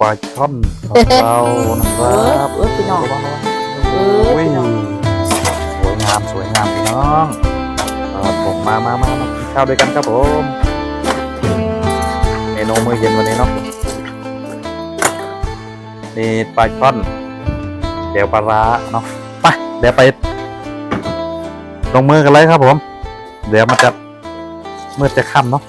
ปลาช่อนของเรานะคเอรัอบเออพี่น้องระวังระวังเออโอ้ยพี่น้องสวยงามสวยงามพี่น้องครับผมมามามามากินข้าวด้วยกันครับผมเมนูมื้อเย็นวันนี้เนาะนี่ปลาช่อนเดี๋ยวปลาร้าเนาะไปเดี๋ยวไปลงมือกันเลยครับผม เดี๋ยวมันจะมืดจะค่ำเนาะ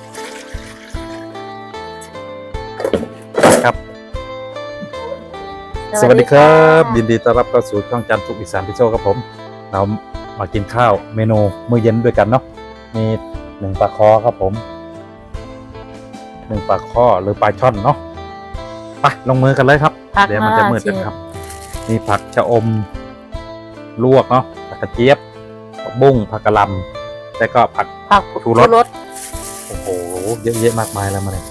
สวัสดีครับยินดีต้อนรับเข้าสู่ช่องจันทร์สุขอีสานพิโซครับผม เรามากินข้าวเมนูมื้อเย็นด้วยกันเนาะมีหนึ่งปลาคอครับผมหนึ่งปลาคอหรือปลาช่อนเนาะไปลงมือกันเลยครับผักเดี๋ยวมันจะมืดกันครับ มีผักชะอม ลวกเนาะผักกระเจี๊ยบผักบุ้งผักกะหล่ำแล้วก็ผักผักชูรสโอ้โหเยอะแยะมากมายแล้วมาเลย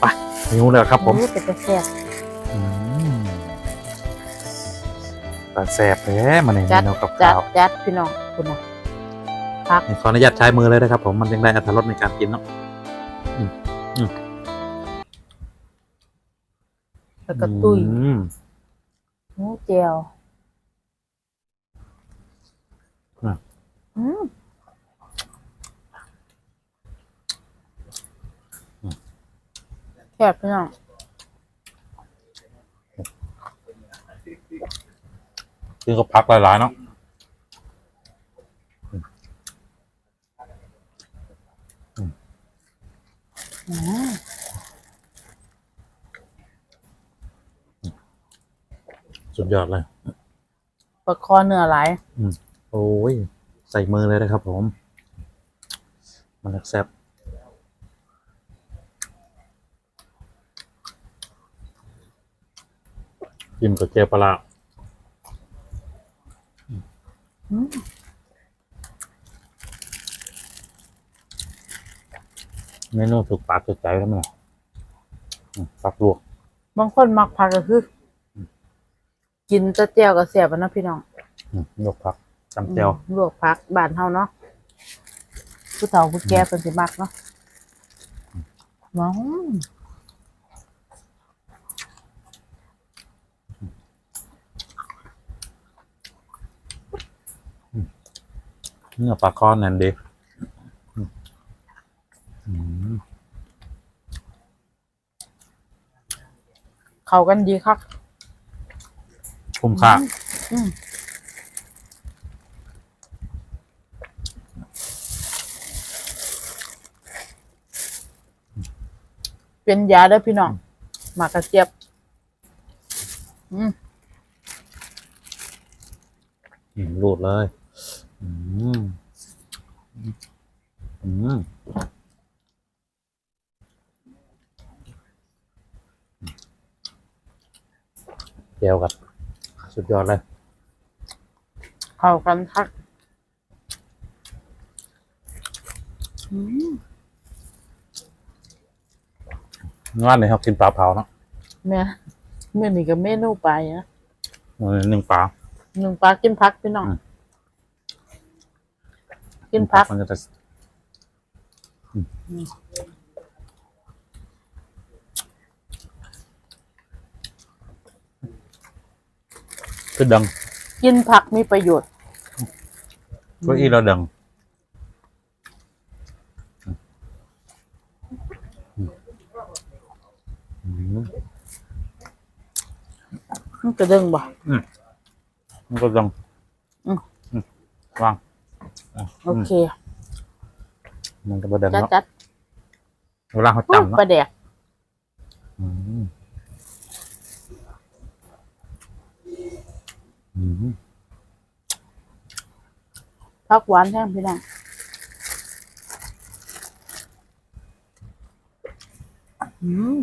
ไปหิวเลยครับผมโอ้ยเป็นตะแซ่บอืม ตาแสบแท้มาเนี่ยจัดเมนูกับจัข้าดวจัดพี่น้องคุณนะผักขออนุญาตใช้มือเลยนะครับผมมันยังได้อรรถรสในการกินเนาะแล้วก็ตุ้ยอืมหมูเจียวอะอืมแซ่บพี่น้อง คือก็พักหลายๆเนาะอืมสุดยอดเลยปลาคอเนื้อหลายโอ้ย ใส่มือเลยนะครับผม มันแซ่บกินกับเจียวปลาร้า อืม เมนูถูกปากถูกใจแล้วมั้ยอืมปักลวก บางคนมักผักก็คืออกินแตะเจียวกับแซ่บอะนะพี่น้องอืมลวกผักจำเจียวอืมลวกผักบ้านเฮาเนาะผู้เฒ่าผู้แก่เพิ่นสิมักเนาะว้าว เนื้อปลาคอนนั่นดีอืมอืมเข้ากันดีคักคุ้มค่าอืมเป็นยาเด้อพี่น้องหมากกระเจี๊ยบ อืมอืมรูดเลย อืมอืมเจียวกับสุดยอดเลย เข้ากันคักอืมงานเลยครับกินปลาเผาเนาะแม่เมื่อนี้ก็เมนูไปนะเออหนึ่งปลา หนึ่งปลากินพักพี่น้อง อืม กินพักมันก็จะอืมอืมคือดัง กินผักมีประโยชน์ก็อีเราดังอืมมันกระเด้งบ่มันก็ดังอืมอืมวางอะ โอเคมันก็บ่ดังจัดเนาะจัดเวลาเขาอู้จำเนาะปลาแดกอืมอืมผักหวานแห้งพี่น้องอืม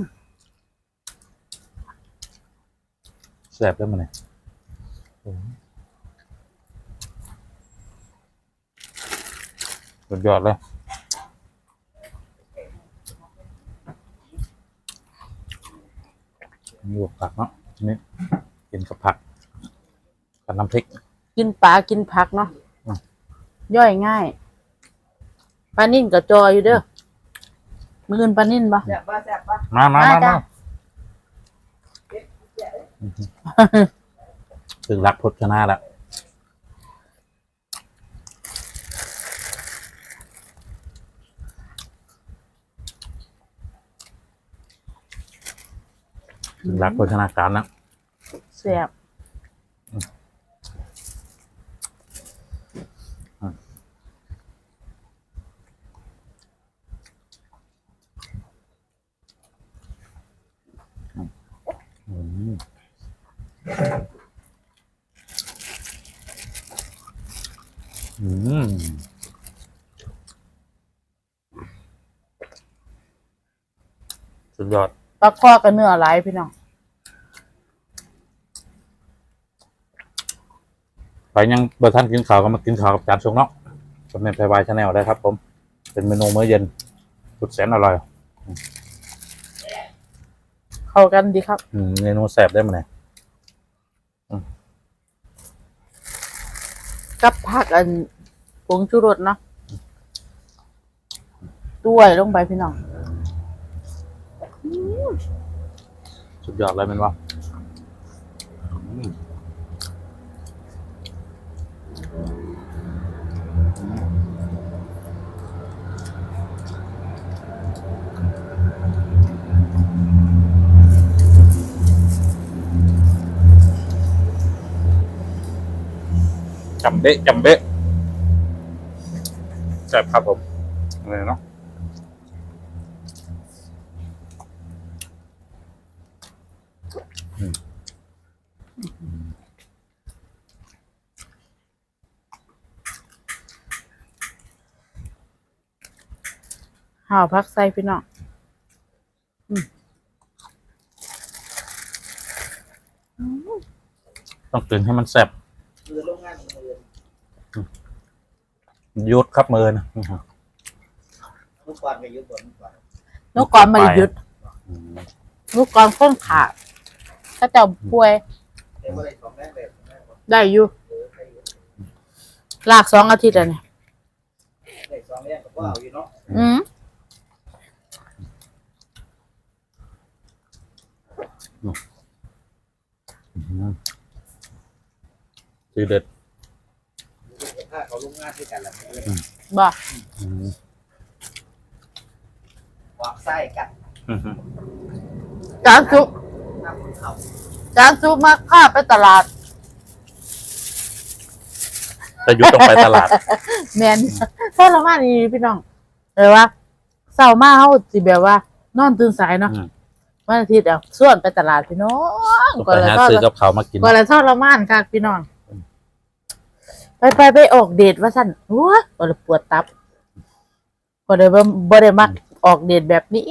แสบแล้วมันเนี่ยโอ้ย สุดยอดเลยลวกผักเนาะนี่กินกับผัก กับน้ำพริก กินปลากินผักเนาะอืม ย่อยง่ายปลานิ่นกับจออยู่เด้อมืออื่นปลานิ่นปะมามามามาจ้ะ มาถึงรักพจนาแล้ว รักโภชนาการแล้วแซ่บอืมอืมสุดยอดปลาคอกับเนื้อหลายพี่น้อง ไปยังเบอร์ท่านกินข้าวก็มากินข้าวกับจานชงเนาะสำเร็จไพวายชาแนลได้ครับผม เป็นเมนูมื้อเย็นสุดแสนอร่อย เข้ากันดีครับ อืมเมนูแซ่บได้มาไหนกับผักอันผงชูรสเนาะด้วยลงไปพี่น้องสุดยอดเลยแมันวะำเบ๊ะจำเบ๊ะแซ่บครับผมอะไรเนาะห่าวพักใส่พี่น้องต้องตื่นให้มันแซ่บ ยุดครับมือนะทุกวันก็ยุบตัวทุกวันนกกรมาหยุดอืมนกกรค้นขาดถ้าเจ้าป่วยเดี๋ยวก็เลยสองแรกแบบแรกว่าได้อยู่เออได้อยู่ลากสองอาทิตย์แล้วเนี่ยได้สองแรกก็เอาอยู่เนาะอืมคือเด็ดถ้าเขาลุกงานด้วยกันแล้วบ่อืมวางไส้กันอืมจานซุปน้ำมันเขาจานซุปมาข้าไปตลาด แต่ยุดต้องไปตลาด แมนทรมานนี่พี่น้องเลยว่าเศร้ามาเขาสิแบบว่า นอนตื่นสายเนาะอืม วันอาทิตย์อะส่วนไปตลาดพี่น้องต้องก็ไปเลยหาทอดซื้อกับเขาวมากิน ก็เลยทรมานค่ะพี่น้อง ไปไปไปออกเดทว่าสั่นโอ้ยก็เลยปวดตับก็เลยบ่บ่ได้มักออกเดทแบบนี้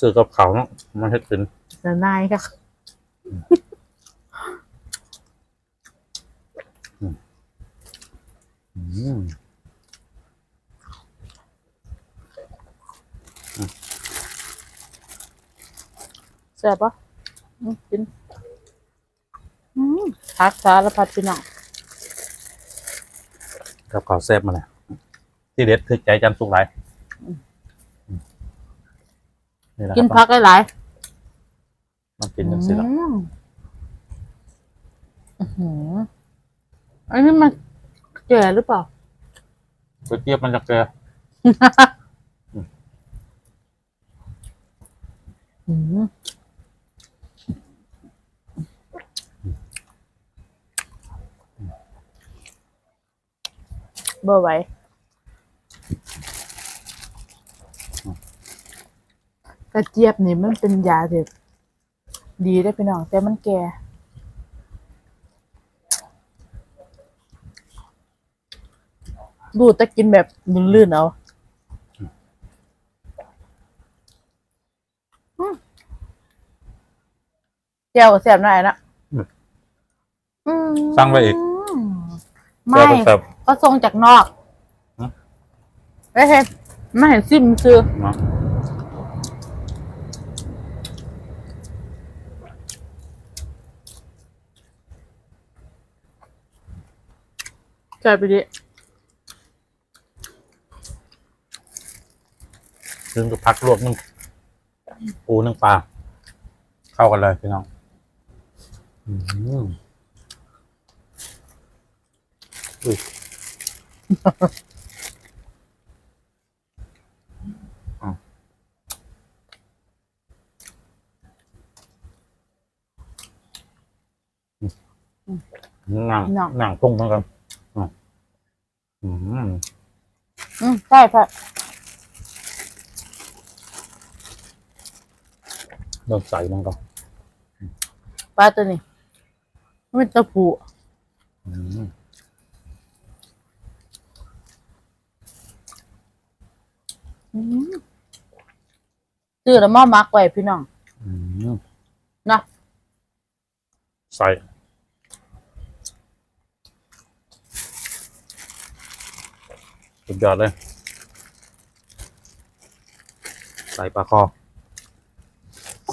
ซื้อกับเขาวเนาะมันให้กินนะนายค่ะอืมแซ่บปะอืมกินอืมพักสารพัดพี่น้อง กับเขาวแซ่บมาเลยที่เด็ดคือใจจันทร์สุกไหลายนี่แหละกินคพัรับกหลายต้องกินๆจังสิละอืมอื้อหืออันนี้มันแก่หรือเปล่า ก๋วยเตี๋ยวมันจะเกลืออืม บ่ไหวกระเจี๊ยบนี่มันเป็นยาเด็ดดีได้อพี่น้องแต่มันแก่ดูดแต่กินแบบลื่นๆเอาอืมเจียวกับแสบหน่อยนะอืมสั่งไว้อีกไม่ แซ่บ ก็ส่งจากนอกฮะไม่เห็นไม่เห็นซิมซื้อเนาะใช่ไปดิซึ่งก็พักลวกนึ่งปูนึ่งปลาคเข้ากันเลยพี่น้องอืมอุ้ยอะ หนังหนัง หนังพุ่งเหมือนกันอะอืมอืมใช่พ่อเริ่มใส่มันก่อนปลาตัวนี้มันตะปูอืม อืมซื้อแล้วมามักไว้พี่น้องอืมนะใส่สุดยอดเลย ใส่ปลาคอ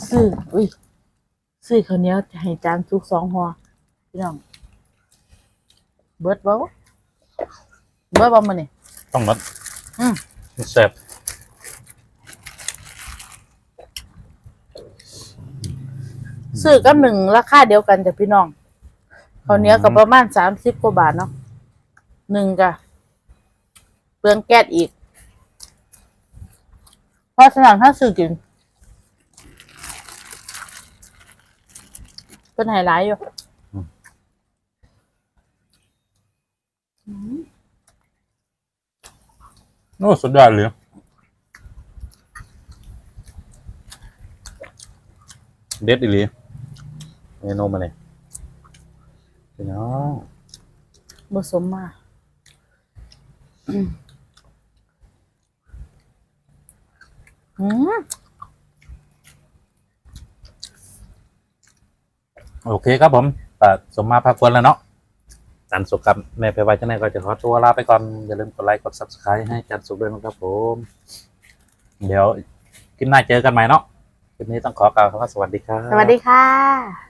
ซื้ออุ้ยซื้อข้าวเหนียวจะให้จานทุกสองหัวพี่น้อง เบิดบ่เบิดบ่มื้อนี้ต้องมัดอืมแซ่บ ซื้อกับหนึ่งราคาเดียวกันจ้ะพี่น้องข้าวเหนียวก็ประมาณสามสิบกว่าบาทเนาะหนึ่งจ้ะเปลืองแก๊สอีก เพราะฉะนั้นถ้าซื้อกินเป็นไฮไลท์อยู่โอ้สุดยอดเลยเด็ดอีหลี เมนูมาเลยพี่น้องผสมมาอืมอืมโอเคครับผมแต่สมมาพักควรแล้วเนาะจันสุกครับแม่ไปไว้ที่ไหนก็จะขอตัวลาไปก่อน อย่าลืมกดไลค์กด subscribe ให้จันสุกด้วยนะครับผม เดี๋ยวคลิปหน้าเจอกันใหม่เนาะคลิปนี้ต้องขอกล่าวคำว่าสวัสดีครับ สวัสดีค่ะ